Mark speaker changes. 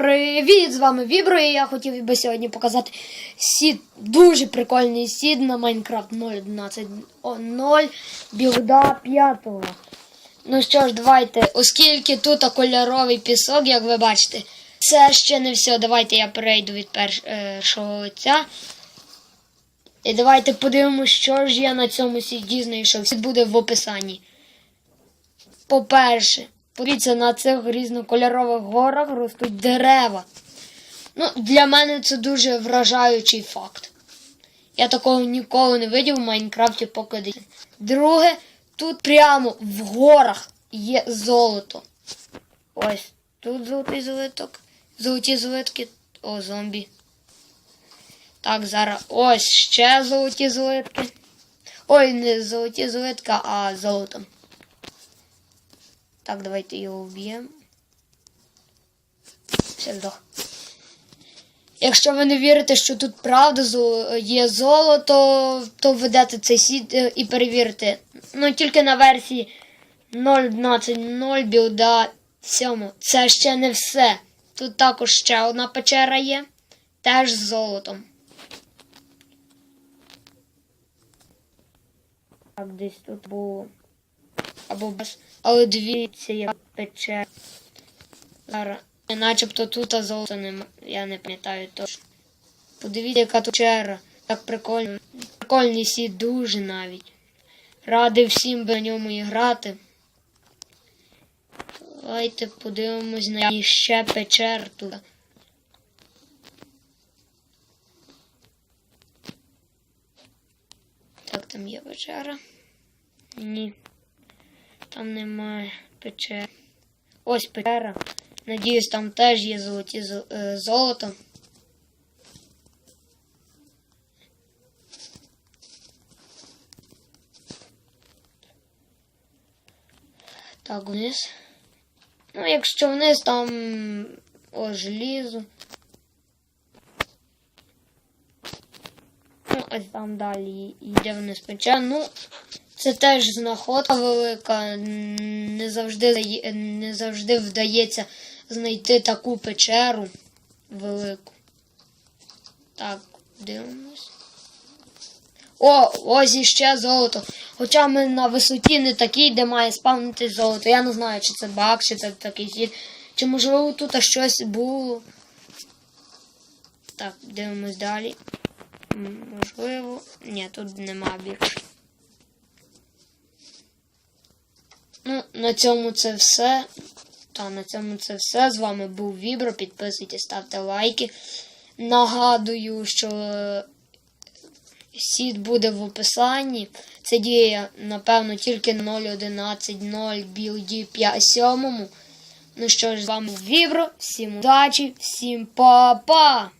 Speaker 1: Привіт, з вами Вібро, і я хотів би сьогодні показати сід, дуже прикольний сід на Майнкрафт 0.11.0 білда 5. Ну що ж, давайте, оскільки тут кольоровий пісок, як ви бачите, це ще не все. Давайте я перейду від першого лиця. І давайте подивимося, що ж я на цьому сіді знайшов. Сід буде в описанні. По-перше, подивіться, на цих різнокольорових горах ростуть дерева. Ну, для мене це дуже вражаючий факт. Я такого ніколи не видів в Майнкрафті поки. Друге, тут прямо в горах є золото. Ось тут золотий злиток. Золоті злитки. О, зомбі. Так, зараз ось ще золоті злитки. Ой, не золоті злитка, а золото. Так, давайте його вб'ємо. Все здох. Якщо ви не вірите, що тут правда є золото, то ведете цей сід е, і перевірите. Ну, тільки на версії 0.12.0 білда 7. Це ще не все. Тут також ще одна печера є. Теж з золотом. Так, десь тут було. Або без. Але дивіться, як пече. Зараз. Начебто тут золота нема. Я не пам'ятаю точно. Подивіться, яка тут печера. Так прикольно. Прикольний сід дуже навіть. Радий всім би на ньому і грати. Давайте подивимось на ще печер тут. Так, там є печера. Ні. Там немає печер. Ось печера. Надіюсь, там теж є золоті зо- е, золото. Так, вниз. Ну, якщо вниз, там о, желізо. Ось там далі йде вниз печера. Ну, це теж знаходка велика. Не завжди, не завжди вдається знайти таку печеру велику. Так, дивимось. О, ось іще золото. Хоча ми на висоті не такій, де має спавнити золото. Я не знаю, чи це баг, чи це такий сід. Чи можливо тут щось було. Так, дивимось далі. Можливо. Ні, тут нема більше. Ну, на цьому це все. Та на цьому це все. З вами був Вібро. Підписуйтесь, ставте лайки. Нагадую, що е, сід буде в описанні. Це діє, напевно, тільки 0.11.0 білді 5.7. Ну що ж, з вами Вібро. Всім удачі, всім па-па!